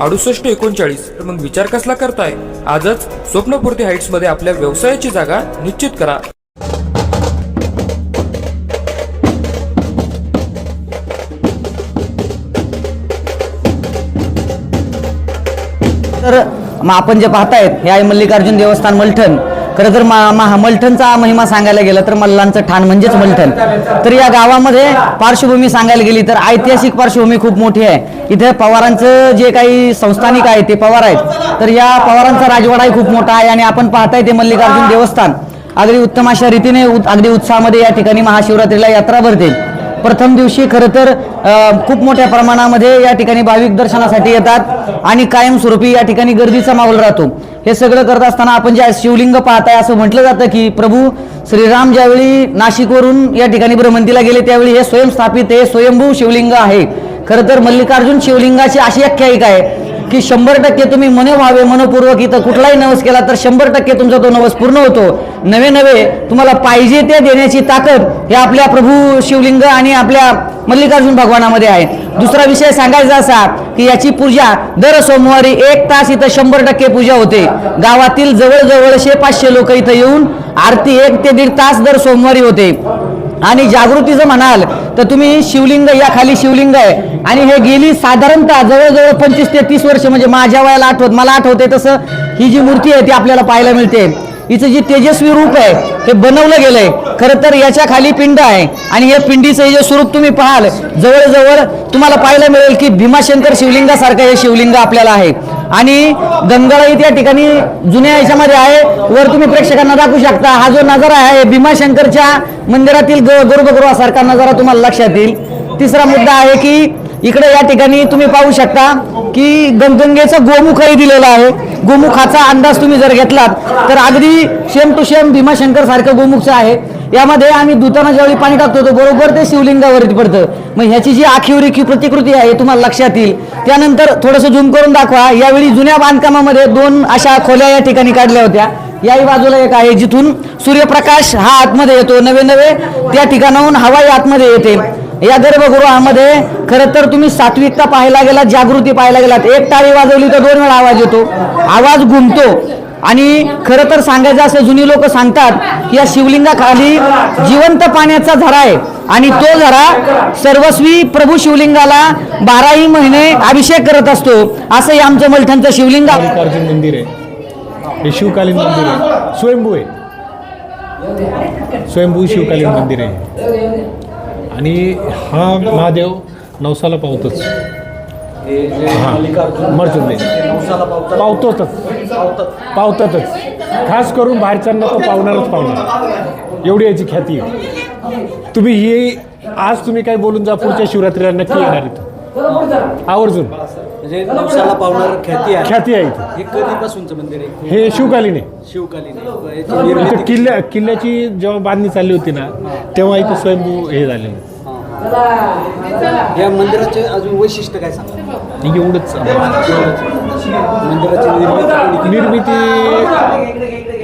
अडुसष्ट एकोणचाळीस. तर मग विचार कसला करताय? आजच स्वप्नपूर्ती हाईट्समध्ये आपल्या व्यवसायाची जागा निश्चित करा. तर मग आपण जे पाहतायत हे आहे मल्लिकार्जुन देवस्थान मलठण. खरं तर मा महा मलठणचा महिमा सांगायला गेला तर मल्लांचं ठाण म्हणजेच मलठण तर या गावामध्ये पार्श्वभूमी सांगायला गेली तर ऐतिहासिक पार्श्वभूमी खूप मोठी आहे. इथे पवारांचं जे काही संस्थानिक आहे ते पवार आहेत. तर या पवारांचा राजवाडाही खूप मोठा आहे आणि आपण पाहताय ते मल्लिकार्जुन देवस्थान. अगदी उत्तम अशा रीतीने अगदी उत्साहामध्ये या ठिकाणी महाशिवरात्रीला यात्रा भरते प्रथम दिवशी खरं तर खूप मोठ्या प्रमाणामध्ये या ठिकाणी भाविक दर्शनासाठी येतात आणि कायमस्वरूपी या ठिकाणी गर्दीचा माहोल राहतो. हे सगळं करत असताना आपण ज्या शिवलिंग पाहताय असं म्हटलं जातं की प्रभू श्रीराम ज्यावेळी नाशिकवरून या ठिकाणी भ्रमंतीला गेले त्यावेळी हे स्वयंस्थापित हे स्वयंभू शिवलिंग आहे. खरं तर मल्लिकार्जुन शिवलिंगाची अशी आख्यायिका आहे. की शंभर टक्के तुम्ही मनोभावे मनपूर्वक इथं कुठलाही नवस केला तर शंभर टक्के तुमचा तो नवस पूर्ण होतो. नवे नवे तुम्हाला पाहिजे ते देण्याची ताकद हे आपल्या प्रभू शिवलिंग आणि आपल्या मल्लिकार्जुन भगवानामध्ये आहे. दुसरा विषय सांगायचा असा की याची पूजा दर सोमवारी एक तास इथं शंभर टक्के पूजा होते. गावातील जवळजवळशे पाचशे लोक इथं येऊन आरती एक ते दीड तास दर सोमवारी होते. आणि जागृतीचं म्हणाल तर तुम्ही शिवलिंग या खाली शिवलिंग आहे. आणि हे गेली साधारणतः जवळजवळ पंचवीस ते तीस वर्ष म्हणजे माझ्या वयाला आठवत मला आठवते तसं ही जी मूर्ती आहे ती आपल्याला पाहायला मिळते. हिचं जे तेजस्वी रूप आहे हे बनवलं गेलंय. खरं तर याच्या खाली पिंड आहे. आणि हे पिंडीचं हे जे स्वरूप तुम्ही पाहाल जवळजवळ तुम्हाला पाहायला मिळेल की भीमाशंकर शिवलिंगासारखं हे शिवलिंग आपल्याला आहे. आणि गंगाळाई या ठिकाणी जुन्या याच्यामध्ये आहे. वर तुम्ही प्रेक्षकांना दाखवू शकता. हा जो नजारा आहे भीमाशंकरच्या मंदिरातील ग- नजारा तुम्हाला लक्षात येईल. तिसरा मुद्दा आहे की इकडे या ठिकाणी तुम्ही पाहू शकता की गंगेचा गोमुखही दिलेलं आहे. गोमुखाचा अंदाज तुम्ही जर घेतलात तर अगदी सेम टू सेम भीमाशंकर सारखं गोमुखचं आहे यामध्ये आम्ही दुताना ज्यावेळी पाणी टाकतो तो बरोबर ते शिवलिंगावरती पडतं. मग ह्याची जी आखीव रेखीव प्रतिकृती आहे तुम्हाला लक्षात येईल. त्यानंतर थोडंसं झूम करून दाखवा. यावेळी जुन्या बांधकामामध्ये दोन अशा खोल्या या ठिकाणी काढल्या होत्या. याही बाजूला एक आहे जिथून सूर्यप्रकाश हा आतमध्ये येतो. नवे नवे त्या ठिकाणाहून हवाई आतमध्ये येते. या गर्भगृहामध्ये खरं तर तुम्ही सात्विकता पाहायला गेलात जागृती पाहायला गेलात. एक टाळी वाजवली तर दोन वेळा आवाज येतो. आवाज घुमतो. आणि खरं तर सांगायचं असं जुनी लोक सांगतात की या शिवलिंगाखाली जिवंत पाण्याचा झरा आहे. आणि तो झरा सर्वस्वी प्रभू शिवलिंगाला बाराही महिने अभिषेक करत असतो. असं हे आमचं मलठणचं शिवलिंग आहे. मल्लिकार्जुन मंदिर आहे. हे शिवकालीन मंदिर आहे. स्वयंभू आहे. स्वयंभू शिवकालीन मंदिर आहे. आणि हा महादेव नवसाला पावतोच. हा. पावतोच पावतातच. खास करून बाहेरच्यांना तो पावणारच पावणार एवढी याची ख्याती आहे. तुम्ही ही आज तुम्ही काय बोलून जा पुढच्या शिवरात्रीला नक्की येणार इथं. आवर्जून. म्हणजे नवसाला पावणार ख्याती आहे. ख्याती आहे इथं. हे कधीपासूनचं मंदिर आहे? हे शिवकालीन आहे. शिवकालीन आहे. किल्ल्या किल्ल्याची जेव्हा बांधणी चालली होती ना तेव्हा इथं स्वयंभू हे झालेलं. या मंदिराचे अजून वैशिष्ट्य काय सांगा? एवढंच मंदिराची निर्मिती? निर्मिती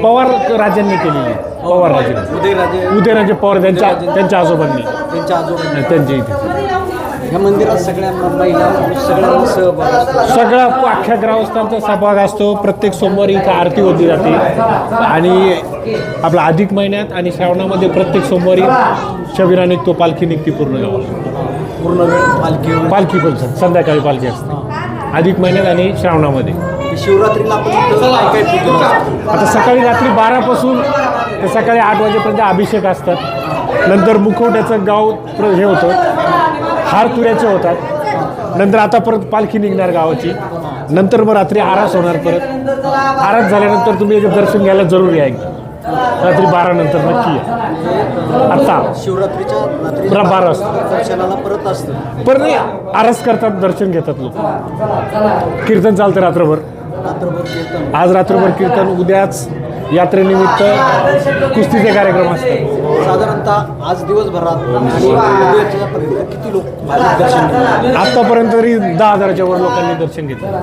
पवार राजांनी केलेली आहे. पवार राजांनी उदयराजे. उदयराजे पवार त्यांच्या त्यांच्या आजोबांनी. त्यांच्या आजोबा त्यांच्या इथे. या मंदिरात सगळ्या महिला सगळ्यांना सहभाग असतो. सगळा अख्ख्या ग्रामस्थांचा सहभाग असतो. प्रत्येक सोमवारी इथं आरती होती जाते. आणि आपला अधिक महिन्यात आणि श्रावणामध्ये प्रत्येक सोमवारी शबिरा निघतो पालखी निघते पूर्ण गावात पूर्ण वेळ पालखी. पालखी पण संध्याकाळी पालखी असते. अधिक महिन्यात आणि श्रावणामध्ये. शिवरात्रीला आपण? आता सकाळी रात्री बारापासून ते सकाळी आठ वाजेपर्यंत अभिषेक असतात. नंतर मुखवट्याचं गाव हे होतं. हार तुऱ्याचे होतात. नंतर आता परत पालखी निघणार गावाची. नंतर मग रात्री आरास होणार परत. आरास झाल्यानंतर तुम्ही याचं दर्शन घ्यायला जरूर या रात्री बारा नंतर नक्की या. आता शिवरात्रीच्या रात्री बरं, वाजता. दर्शनाला परत असतं. पण नाही आरस करतात दर्शन घेतात लोक. कीर्तन चालतं रात्रभर. आज रात्रभर कीर्तन उद्याच यात्रेनिमित्त कुस्तीचे कार्यक्रम असतात साधारणतः आज दिवसभरात आणि किती लोक भाविक दर्शन घेतात? आतापर्यंत तरी दहा हजाराच्या वर लोकांनी दर्शन घेतलं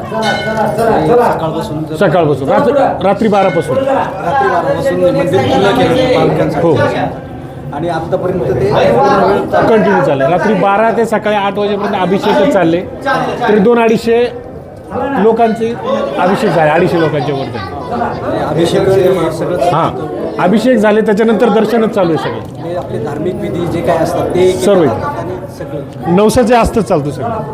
सकाळपासून जर सकाळपासून रात्र रात्री बारापासून रात्री बारापासून मंदिर खुलं केलं भाविकांसाठी हो. आणि आतापर्यंत ते पूर्ण वेळ चालतं. कंटिन्यू चालले रात्री बारा ते सकाळी आठ वाजेपर्यंत अभिषेकच चालले तरी दोन अडीचशे लोकांचे अभिषेक झाले अडीचशे लोकांच्या वर अभिषेक हां. अभिषेक झाले त्याच्यानंतर दर्शनच चालू आहे सगळं. आपले धार्मिक विधी जे काय असतात ते सर्व. नवसाचे असतंच चालतो सगळं.